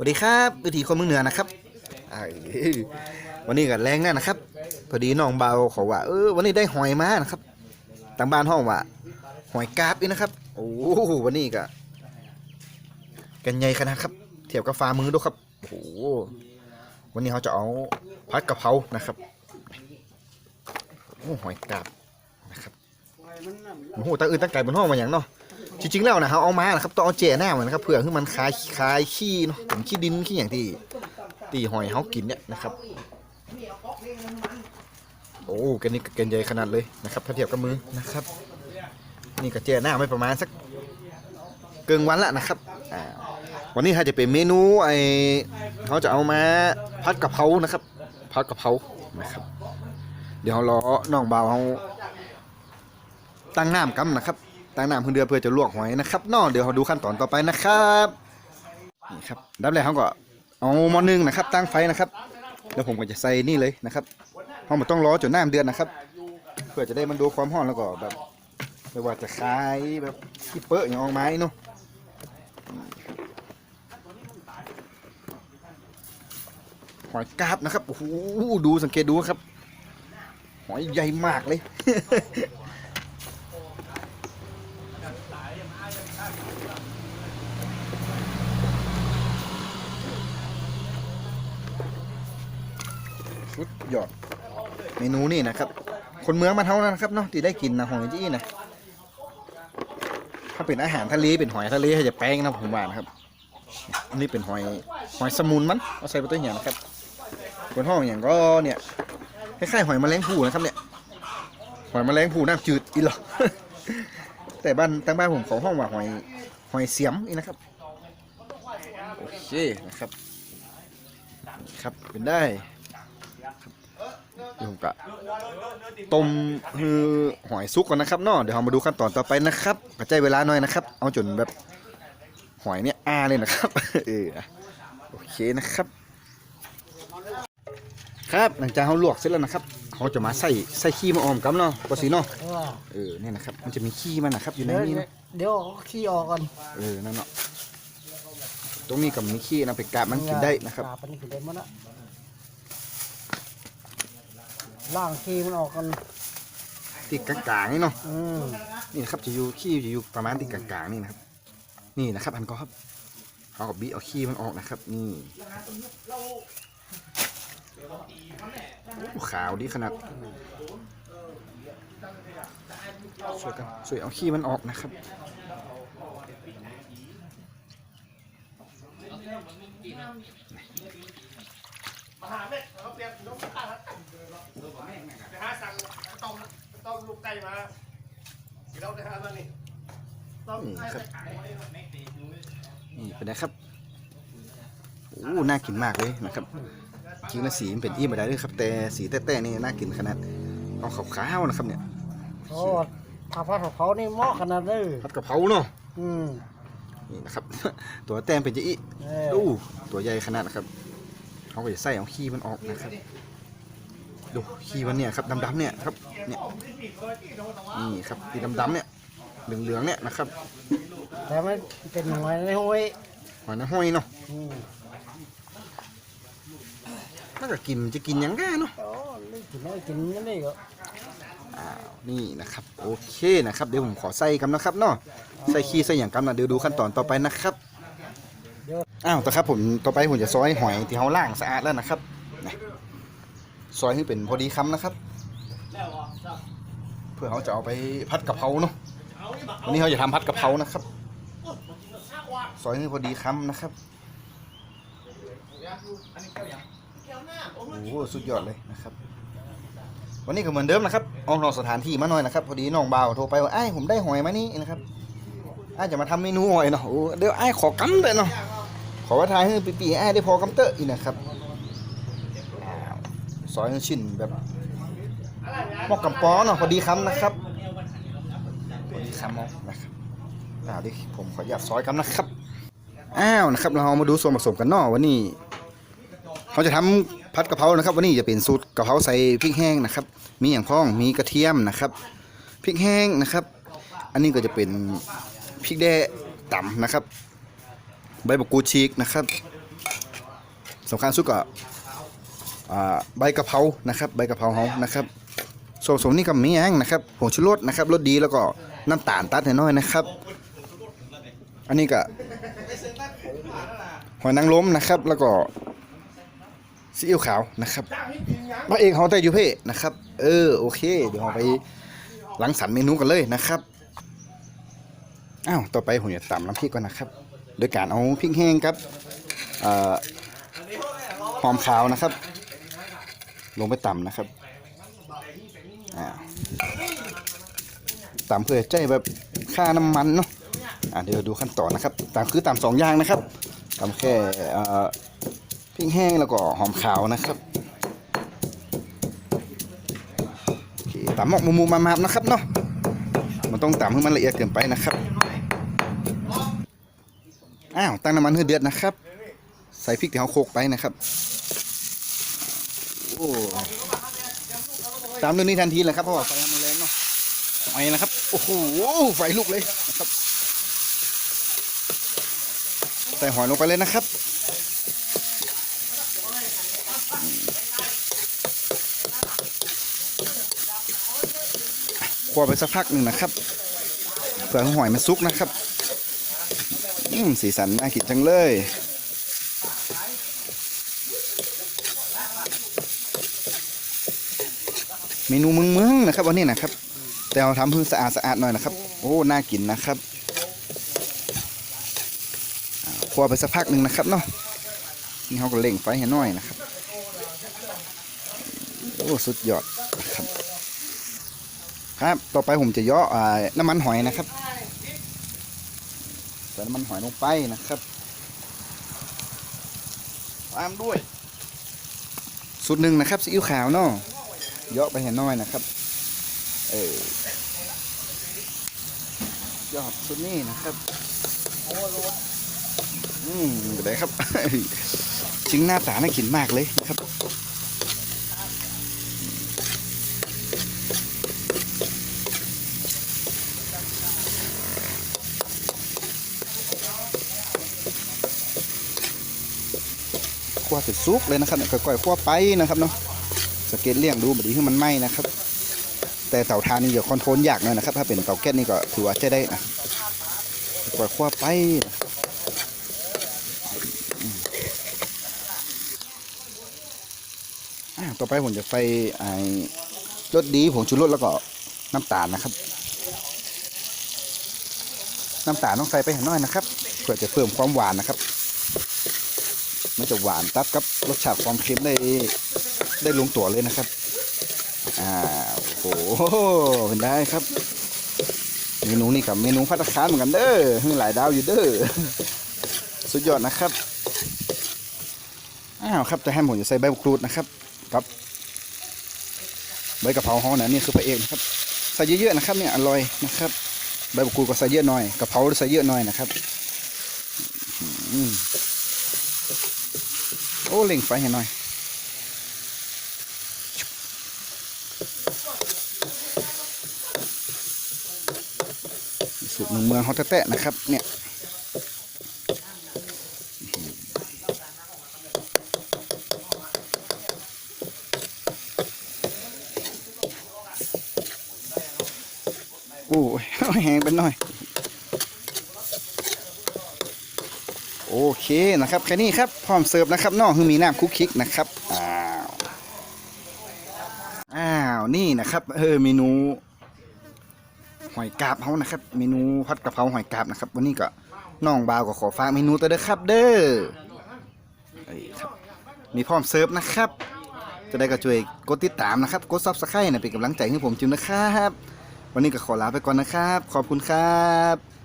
สวัสดีครับวิถีคนเมืองเหนือนะครับวันนี้กับแรงแน่นะครับ พอดีน้องเบาเขาว่าเออวันนี้ได้หอยมานะครับทางบ้านห้องว่าหอยกาบนี่นะครับ โอ้โหวันนี้ก็กันใหญ่ขนาดครับ เทียบกับฟ้ามือดูครับโอ้โหวันนี้เขาจะเอาพัดกะเพรานะครับโอ้หอยกาบนะครับโอ้โหตั้งอื่นตั้งไก่บนห้องมาอย่างเนาะ จริงๆแล้วนะเขาเอามานะครับต้องเอาเจหน้ามันนะครับเพื่อให้มันคลายคลายขี้เนาะผมขี้ดินขี้อย่างที่ตีหอยเขากินเนี่ยนะครับ โอ้กันนี่กันใหญ่ขนาดเลยนะครับถ้าเทียบกับมือนะครับ นี่ก็เจหน้าไม่ประมาณสักเกินวันละนะครับวันนี้ถ้าจะเป็นเมนูไอเขาจะเอามาพัดกะเพรานะครับพัดกะเพรานะครับ เดี๋ยวเรอน้องเบาวเขาตั้งน้ำกันนะครับ ตั้งน้ำพึ่งเดือเพื่อจะลวกหอยนะครับนอเดี๋ยวเราดูขั้นตอนต่อไปนะครับนี่ครับดับแรกเขาก็เอามอนึ่งนะครับ ตั้งไฟนะครับแล้วผมก็จะใส่นี่เลยนะครับเราไม่ต้องรอจนน้ำเดือดนะครับ เพื่อจะได้มันดูความร้อนแล้วก็แบบไม่ว่าจะคลายแบบที่เปื้อะอย่างออกไม้เนาะหอยกาบนะครับโอ้โหดูสังเกตดูครับ หอยใหญ่มากเลยุดยอดเมนูนี่นะครับ คนเมืองมาเท่านั้นครับเนาะที่ได้กินนะหอยจี้นะถ้าเป็นอาหารทะเลเป็นหอยทะเลให้จะแป้งนะผมว่านะครับอันนี้เป็นหอยหอยสมุนมันเอาใส่ไปตัวอย่างนะครับบนห้องอย่างก็เนี่ยคล้ายๆหอยแมลงภู่นะครับเนี่ยหอยแมลงภู่น้ำจืดอีหรอแต่บ้านตั้งบ้านผมของห้องว่าหอยหอยเสียมอีนะครับโอเคนะครับ ครับเป็นได้ ผมก็ต้มคือหอยซุกก่อนนะครับเนาะเดี๋ยวเรามาดูขั้นตอนต่อไปนะครับกระจายเวลาหน่อยนะครับ เอาจนแบบหอยเนี่ยอ้าเลยนะครับเออโอเคนะครับ ครับหลังจากเราลวกเสร็จแล้วนะครับเขาจะมาใส่ใส่ขี้มาออมกันเนาะปกติเนาะเออเออเนี่ยนะครับ มันจะมีขี้มันนะครับ อยู่ในเดี๋ยวนี้นะเดี๋ยวเอาขี้ออกก่อนเออนั่นเนาะตรงนี้กับมีขี้นะไปกาบมันกินได้นะครับกาบมันกินได้หมดละ ล่างขี้มันออกกันที่กลางๆนี่เนาะอืมนี่นะครับจะอยู่ขี้จะอยู่ประมาณที่กลางๆนี่นะครับ นี่นะครับอันก็ครับเอากับบีเอาขี้มันออกนะครับ นี่โอ้ขาวดีขนาดช่วยกันช่วยเอาขี้มันออกนะครับ ไปหาสั่งต้มต้มลูกไก่มาสิเราได้หามานี่ต้มนี่ไก่ครับขายไว้ไม่ตีดูเลยนี่เป็นไงครับโอ้น่ากินมากเลยนะครับจริงนะสีมันเป็นที่มาได้เลยครับ แต่สีแต้ๆนี่น่ากินขนาดเอาขาวๆนะครับเนี่ยโอ้ถ้าพัดของเขานี่เหมาะขนาดเลยผัดกะเพราเนาะอืมนี่นะครับ ตัวแต้มเป็นจะอีเออดูตัวใหญ่ขนาดนะครับ เขาก็จะใส่เอาขี้มันออกนะครับ ดูขี้มันเนี่ยครับดำๆเนี่ยครับเนี่ยนี่ครับที่ดำๆเนี่ยเหลืองๆเนี่ยนะครับแต่มันเป็นหอยในห้วยหอยน้ำห้อยเนาะอืมน่าจะกินจะกินหยังไงเนาะโอ้นี่กินได้กินอยังนี่ก็อ้าวนี่นะครับ โอเคนะครับ เดี๋ยวผมขอใส่กันนะครับเนาะใส่ขี้ใส่อย่างกันนะเดี๋ยวดูขั้นตอนต่อไปนะครับ อ้าวแต่ครับผมต่อไปผมจะซอยหอยที่เขาล่างสะอาดแล้วนะครับซอยให้เป็นพอดีคำนะครับ เพื่อเขาจะเอาไปพัดกะเพราเนาะวันนี้เขาจะทำพัดกะเพรานะครับซอยให้พอดีคำนะครับโอ้โหสุดยอดเลยนะครับ วันนี้ก็เหมือนเดิมนะครับออกนอกสถานที่มาหน่อยนะครับ พอดีน้องบ่าวโทรไปว่าไอ้ผมได้หอยมานี่นะครับไอ้าจะมาทำเมนูหอยเนาะเดี๋ยวไอ้ขอกำเลยเนาะ ขอว่าทายให้ปีๆไอ้ายได้พอกำเตอร์อีกนะครับซอยชิ้นแบบมอกกำปอเนาะพอดีคำนะครับพอดีคำเอานะครับอ่าดิผมขออนุญาตซอยกันนะครับอ้าวนะครับเรามาดูส่วนผสมกันเนาะวันนี้เขาจะทำผัดกะเพรานะครับ วันนี้จะเป็นสูตรกะเพราใส่พริกแห้งนะครับ มีอย่างพ้องมีกระเทียมนะครับพริกแห้งนะครับ อันนี้ก็จะเป็นพริกแด้ต่ำนะครับ ใบมะกรูดฉีกนะครับสำคัญสุดก็ใบกะเพรานะครับใบกะเพราเฮานะครับส่วนผสมนี่ก็มีองนะครับผงชูรสนะครับรสดีแล้วก็น้ำตาลตัดน้อยนะครับ อันนี้ก็หอยนางรมนะครับ แล้วก็ซีอิ๊วขาวนะครับพระเอกเขาแต่ยูเพ่นะครับ เออโอเค เดี๋ยวเราไปหลังสรรเมนูกันเลยนะครับอ้าวต่อไปผมจะตำน้ำพริกก่อนนะครับ โดยการเอาพริกแห้งครับหอมขาวนะครับ ลงไปต่ำนะครับอ่ำเพื่อใจแบบค่าน้ำมันเนาะเดี๋ยวดูขั้นตอนนะครับตามคือตามสองอย่างนะครับตำแค่พริกแห้งแล้วก็หอมขาวนะครับโอเคตำหมกมุมๆมานะครับเนาะมันต้องต่ำให้มันละเอียดเกินไปนะครับ อ้าวตั้งน้ำมันให้เดือดนะครับ ใส่พริกที่เขาโขกไปนะครับโอ้ตามเรื่องนี้ทันทีเลยครับเพราะว่าไฟมันแรงเนาะไฟนะครับโอ้โหไฟลุกเลยนะครับใส่หอยลงไปเลยนะครับคั่วไปสักพักหนึ่งนะครับเพื่อหอยมันสุกนะครับ สีสันน่ากินจังเลย เมนูเมืองมืองๆนะครับวันนี้นะครับ แต่เราทำเพื่อสะอาดสะอาดหน่อยนะครับ โอ้น่ากินนะครับคั่วไปสักพักหนึ่งนะครับเนาะนี่เขาก็เล่งไฟให้น่อยนะครับโอ้สุดยอดครับ ครับต่อไปผมจะย่ออน้ำมันหอยนะครับ ส่น้ำมันหอยลงไปนะครับตามด้วย สูตรหนึ่งนะครับซีอิ๊วขาวเนาะเยอะไปเห็นน้อยนะครับ เออยอดสุดนี่นะครับอืมเป็นครับ จริงหน้าตาน่ากินมากเลยนะครับ คั่วเสร็จซุกเลยนะครับเนี่ยค่อยๆคั่วไปนะครับเนาะสเก็ตเลี่ยงดูแบบนี้คือมันไหม้นะครับ แต่เตาทานนี่อย่าคอนโทรลยากหน่อยนะครับ ถ้าเป็นเตาแก๊สนี่ก็ถือว่าใช้ได้นะปล่อยขั้วไปนะต่อไปผมจะใส่ไอ้รสดีผงชูรสแล้วก็น้ำตาลนะครับ น้ำตาลต้องใส่ไปหน้อยนะครับเพื่อจะเพิ่มความหวานนะครับ มันจะหวานตัดกับรสชาติความเค็มได้ได้ลงตัวเลยนะครับ อ่าโอ้โหเป็นได้ครับ เมนูนี่กับเมนูพัตคารเหมือนกันเด้อมีหลายดาวอยู่เด้อ สุดยอดนะครับ อ้าวครับจะให้ผมจะใส่ใบมะกรูดนะครับกับใบกะเพราฮ้อนะนี่คือพระเอกนะครับ ใส่เยอะๆนะครับเนี่ยอร่อยนะครับ ใบมะกรูดก็ใส่เยอะหน่อยกะเพราใส่เยอะหน่อยนะครับ อืม โอ้เล่งไฟให้หน่อยสูตรเมืองเมืองเขาแตะนะครับ เนี่ยโอ้ยแห้งไปหน่อย โอเคนะครับแค่นี้ครับพร้อมเสิร์ฟนะครับนองคือมีน้ำคุกคิกนะครับอ้าวอ้าวนี่นะครับเออเมนูหอยกาบเขานะครับ เมนูผัดกะเพราหอยกาบนะครับ วันนี้ก็น้องบาวก็ขอฝากเมนูตัวเด้อครับ เด้อครับมีพร้อมเสิร์ฟนะครับ จะได้ก็ช่วยกดติดตามนะครับกดซับสไครต์นะเป็นกำลังใจให้ผมจุนนะครับ วันนี้ก็ขอลาไปก่อนนะครับ ขอบคุณครับ